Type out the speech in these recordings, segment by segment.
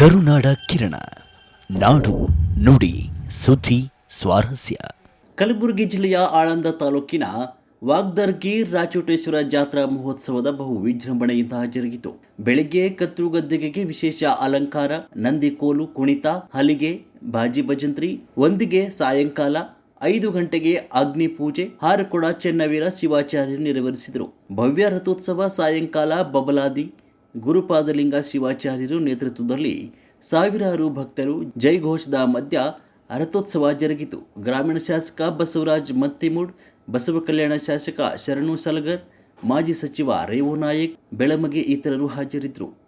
ಕರುನಾಡ ಕಿರಣ. ನಾಡು ನುಡಿ, ಸುದ್ದಿ, ಸ್ವಾರಸ್ಯ. ಕಲಬುರಗಿ ಜಿಲ್ಲೆಯ ಆಳಂದ ತಾಲೂಕಿನ ವಾಗ್ದರ್ಗಿ ರಾಚೋಟೇಶ್ವರ ಜಾತ್ರಾ ಮಹೋತ್ಸವದ ಬಹು ವಿಜೃಂಭಣೆಯಿಂದ ಜರುಗಿತು. ಬೆಳಗ್ಗೆ ಕತ್ತು ಗದ್ದೆಗೆ ವಿಶೇಷ ಅಲಂಕಾರ ನಂದಿ ಕೋಲು ಕುಣಿತ, ಹಲಿಗೆ, ಬಾಜಿ ಭಜಂತ್ರಿ, ಒಂದಿಗೆ ಸಾಯಂಕಾಲ, ಐದು ಗಂಟೆಗೆ ಅಗ್ನಿ ಪೂಜೆ, ಹಾರಕೊಡ, ಚೆನ್ನವೀರ, ಶಿವಾಚಾರ್ಯ ನೆರವೇರಿಸಿದರು. ಭವ್ಯ ರಥೋತ್ಸವ ಸಾಯಂಕಾಲ ಬಬಲಾದಿ ಗುರುಪಾದಲಿಂಗ ಶಿವಾಚಾರ್ಯರು ನೇತೃತ್ವದಲ್ಲಿ ಸಾವಿರಾರು ಭಕ್ತರು ಜೈಘೋಷದ ಮಧ್ಯ ರಥೋತ್ಸವ ಜರುಗಿತು. ಗ್ರಾಮೀಣ ಶಾಸಕ ಬಸವರಾಜ್ ಮತ್ತಿಮೂಡ್, ಬಸವ ಕಲ್ಯಾಣ ಶಾಸಕ ಶರಣು ಸಲಗರ್, ಮಾಜಿ ಸಚಿವ ರೇವು ನಾಯಕ್, ಬೆಳಮಗಿ ಇತರರು ಹಾಜರಿದ್ದರು.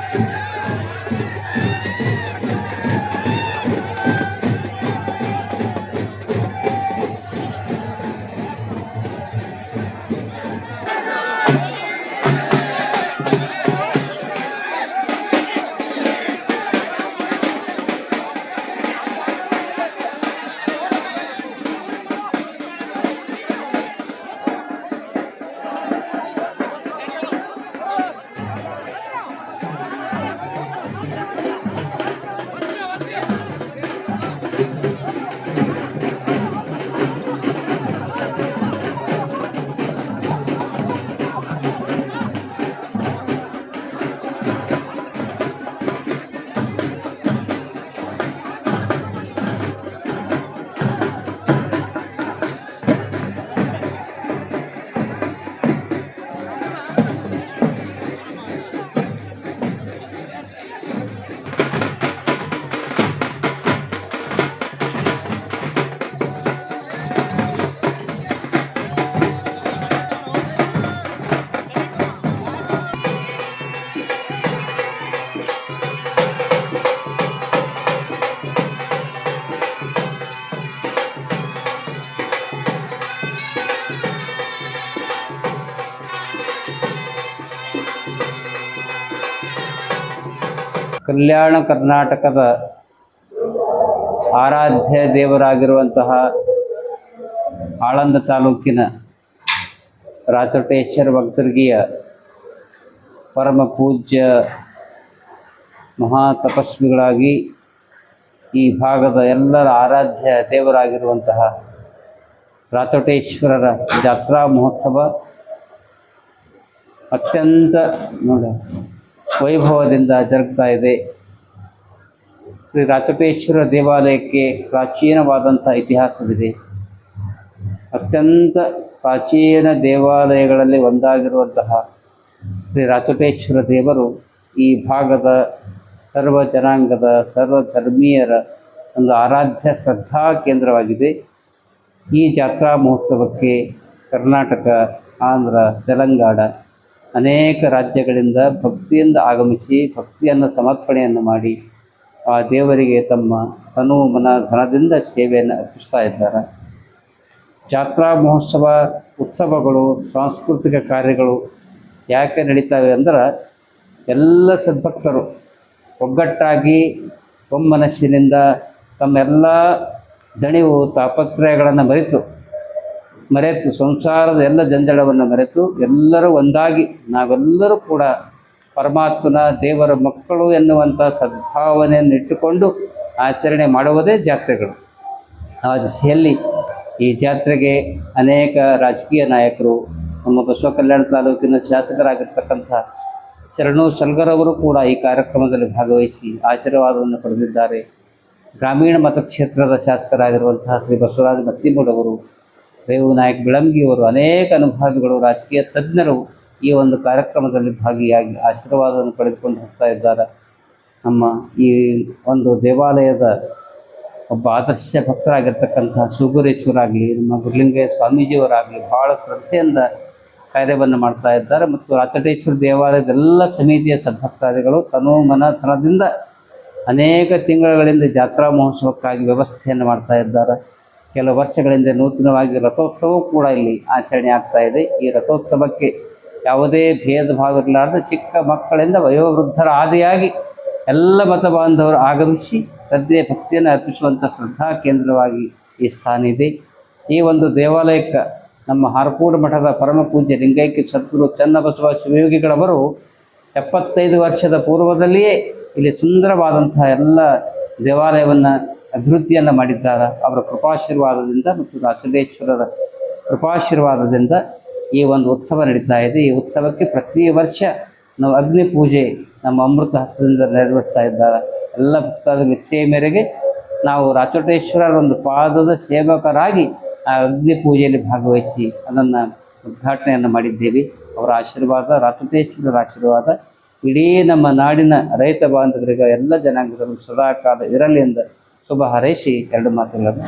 ಕಲ್ಯಾಣ ಕರ್ನಾಟಕದ ಆರಾಧ್ಯ ದೇವರಾಗಿರುವಂತಹ ಆಳಂದ ತಾಲೂಕಿನ ರಾತೋಟೇಶ್ವರ ಭಕ್ತರ್ಗಿಯ ಪರಮ ಪೂಜ್ಯ ಮಹಾ ತಪಸ್ವಿಗಳಾಗಿ ಈ ಭಾಗದ ಎಲ್ಲರ ಆರಾಧ್ಯ ದೇವರಾಗಿರುವಂತಹ ರಾತೋಟೇಶ್ವರರ ಜಾತ್ರಾ ಮಹೋತ್ಸವ ಅತ್ಯಂತ ನೋಡ. ವೈಭವದಿಂದ ಜರುಗ್ತಾ ಇದೆ. ಶ್ರೀ ರಾಚಟೇಶ್ವರ ದೇವಾಲಯಕ್ಕೆ ಪ್ರಾಚೀನವಾದಂಥ ಇತಿಹಾಸವಿದೆ. ಅತ್ಯಂತ ಪ್ರಾಚೀನ ದೇವಾಲಯಗಳಲ್ಲಿ ಒಂದಾಗಿರುವಂತಹ ಶ್ರೀ ರಾಚಟೇಶ್ವರ ದೇವರು ಈ ಭಾಗದ ಸರ್ವ ಜನಾಂಗದ, ಸರ್ವ ಧರ್ಮೀಯರ ಒಂದು ಆರಾಧ್ಯ ಶ್ರದ್ಧಾ ಕೇಂದ್ರವಾಗಿದೆ. ಈ ಜಾತ್ರಾ ಮಹೋತ್ಸವಕ್ಕೆ ಕರ್ನಾಟಕ, ಆಂಧ್ರ, ತೆಲಂಗಾಣ ಅನೇಕ ರಾಜ್ಯಗಳಿಂದ ಭಕ್ತಿಯಿಂದ ಆಗಮಿಸಿ ಭಕ್ತಿಯನ್ನು ಸಮರ್ಪಣೆಯನ್ನು ಮಾಡಿ ಆ ದೇವರಿಗೆ ತಮ್ಮ ತನು ಮನ ಧನದಿಂದ ಸೇವೆಯನ್ನು ಅರ್ಪಿಸ್ತಾ ಇದ್ದಾರೆ. ಜಾತ್ರಾ ಮಹೋತ್ಸವ ಉತ್ಸವಗಳು, ಸಾಂಸ್ಕೃತಿಕ ಕಾರ್ಯಗಳು ಯಾಕೆ ನಡೀತವೆ ಅಂದ್ರೆ ಎಲ್ಲ ಸದ್ಭಕ್ತರು ಒಗ್ಗಟ್ಟಾಗಿ ಒಮ್ಮನಸ್ಸಿನಿಂದ ತಮ್ಮೆಲ್ಲ ದಣಿವು, ತಾಪತ್ರಯಗಳನ್ನು ಮರೆತು ಮರೆತು, ಸಂಸಾರದ ಎಲ್ಲ ಜಂಜಡವನ್ನು ಮರೆತು ಎಲ್ಲರೂ ಒಂದಾಗಿ ನಾವೆಲ್ಲರೂ ಕೂಡ ಪರಮಾತ್ಮನ ದೇವರ ಮಕ್ಕಳು ಎನ್ನುವಂಥ ಸದ್ಭಾವನೆಯನ್ನು ಇಟ್ಟುಕೊಂಡು ಆಚರಣೆ ಮಾಡುವುದೇ ಜಾತ್ರೆಗಳು. ಆ ದಿಸೆಯಲ್ಲಿ ಈ ಜಾತ್ರೆಗೆ ಅನೇಕ ರಾಜಕೀಯ ನಾಯಕರು, ನಮ್ಮ ಬಸವ ಕಲ್ಯಾಣ ತಾಲೂಕಿನ ಶಾಸಕರಾಗಿರ್ತಕ್ಕಂಥ ಶರಣು ಸಲ್ಗರವರು ಕೂಡ ಈ ಕಾರ್ಯಕ್ರಮದಲ್ಲಿ ಭಾಗವಹಿಸಿ ಆಶೀರ್ವಾದವನ್ನು ಪಡೆದಿದ್ದಾರೆ. ಗ್ರಾಮೀಣ ಮತಕ್ಷೇತ್ರದ ಶಾಸಕರಾಗಿರುವಂತಹ ಶ್ರೀ ಬಸವರಾಜ ಮತ್ತಿಮೂಡವರು ರೇವು ನಾಯಕ್ ಬಿಳಂಗಿಯವರು ಅನೇಕ ಅನುಭವಿಗಳು, ರಾಜಕೀಯ ತಜ್ಞರು ಈ ಒಂದು ಕಾರ್ಯಕ್ರಮದಲ್ಲಿ ಭಾಗಿಯಾಗಿ ಆಶೀರ್ವಾದವನ್ನು ಪಡೆದುಕೊಂಡು ಹೋಗ್ತಾ ಇದ್ದಾರೆ. ನಮ್ಮ ಈ ಒಂದು ದೇವಾಲಯದ ಒಬ್ಬ ಆದರ್ಶ ಭಕ್ತರಾಗಿರ್ತಕ್ಕಂಥ ಸುಗುರೇಶ್ವರಾಗಲಿ, ನಮ್ಮ ಗುರುಲಿಂಗಯ್ಯ ಸ್ವಾಮೀಜಿಯವರಾಗಲಿ ಭಾಳ ಶ್ರದ್ಧೆಯಿಂದ ಕಾರ್ಯವನ್ನು ಮಾಡ್ತಾ ಇದ್ದಾರೆ ಮತ್ತು ರಾತಟೇಶ್ವರ ದೇವಾಲಯದ ಎಲ್ಲ ಸಮಿತಿಯ ಸದ್ಭಕ್ತಾದಿಗಳು ತನು ಮನ ಧನದಿಂದ ಅನೇಕ ತಿಂಗಳುಗಳಿಂದ ಜಾತ್ರಾ ಮಹೋತ್ಸವಕ್ಕಾಗಿ ವ್ಯವಸ್ಥೆಯನ್ನು ಮಾಡ್ತಾ ಇದ್ದಾರೆ. ಕೆಲವು ವರ್ಷಗಳಿಂದ ನೂತನವಾಗಿ ರಥೋತ್ಸವ ಕೂಡ ಇಲ್ಲಿ ಆಚರಣೆ ಆಗ್ತಾ ಇದೆ. ಈ ರಥೋತ್ಸವಕ್ಕೆ ಯಾವುದೇ ಭೇದ ಭಾವ ಇರಲಾರ್ದೆ ಚಿಕ್ಕ ಮಕ್ಕಳಿಂದ ವಯೋವೃದ್ಧರ ಆದಿಯಾಗಿ ಎಲ್ಲ ಮತ ಬಾಂಧವರು ಆಗಮಿಸಿ ಶ್ರದ್ಧೆ ಭಕ್ತಿಯನ್ನು ಅರ್ಪಿಸುವಂಥ ಶ್ರದ್ಧಾ ಕೇಂದ್ರವಾಗಿ ಈ ಸ್ಥಾನ ಇದೆ. ಈ ಒಂದು ದೇವಾಲಯಕ್ಕೆ ನಮ್ಮ ಹಾರಕೂಡು ಮಠದ ಪರಮ ಪೂಜ್ಯ ಲಿಂಗೈಕ್ಯ ಸದ್ಗುರು ಚನ್ನಬಸವ ಶಿವಯೋಗಿಗಳವರು ಎಪ್ಪತ್ತೈದು ವರ್ಷದ ಪೂರ್ವದಲ್ಲಿಯೇ ಇಲ್ಲಿ ಸುಂದರವಾದಂತಹ ಎಲ್ಲ ದೇವಾಲಯವನ್ನು ಅಭಿವೃದ್ಧಿಯನ್ನು ಮಾಡಿದ್ದಾರೆ. ಅವರ ಕೃಪಾಶೀರ್ವಾದದಿಂದ ಮತ್ತು ರಾಚಲೇಶ್ವರರ ಕೃಪಾಶೀರ್ವಾದದಿಂದ ಈ ಒಂದು ಉತ್ಸವ ನಡೀತಾ ಇದೆ. ಈ ಉತ್ಸವಕ್ಕೆ ಪ್ರತಿ ವರ್ಷ ನಾವು ಅಗ್ನಿ ಪೂಜೆ ನಮ್ಮ ಅಮೃತ ಹಸ್ತದಿಂದ ನೆರವೇರಿಸ್ತಾ ಇದ್ದಾರೆ. ಎಲ್ಲ ಭಕ್ತಾದ ಇಚ್ಛೆಯ ಮೇರೆಗೆ ನಾವು ರಾಚೋಟೇಶ್ವರರ ಒಂದು ಪಾದದ ಸೇವಕರಾಗಿ ಆ ಅಗ್ನಿ ಪೂಜೆಯಲ್ಲಿ ಭಾಗವಹಿಸಿ ಅದನ್ನು ಉದ್ಘಾಟನೆಯನ್ನು ಮಾಡಿದ್ದೇವೆ. ಅವರ ಆಶೀರ್ವಾದ ರಾಚೋಟೇಶ್ವರರ ಆಶೀರ್ವಾದ, ಇಡೀ ನಮ್ಮ ನಾಡಿನ ರೈತ ಬಾಂಧವರಿಗೆ, ಎಲ್ಲ ಜನಾಂಗದವರು ಸದಾಕಾಲ ಇರಲಿ ಎಂದು ಶುಭ ಹಾರೈಸಿ ಎರಡು ಮಾತುಗಳನ್ನು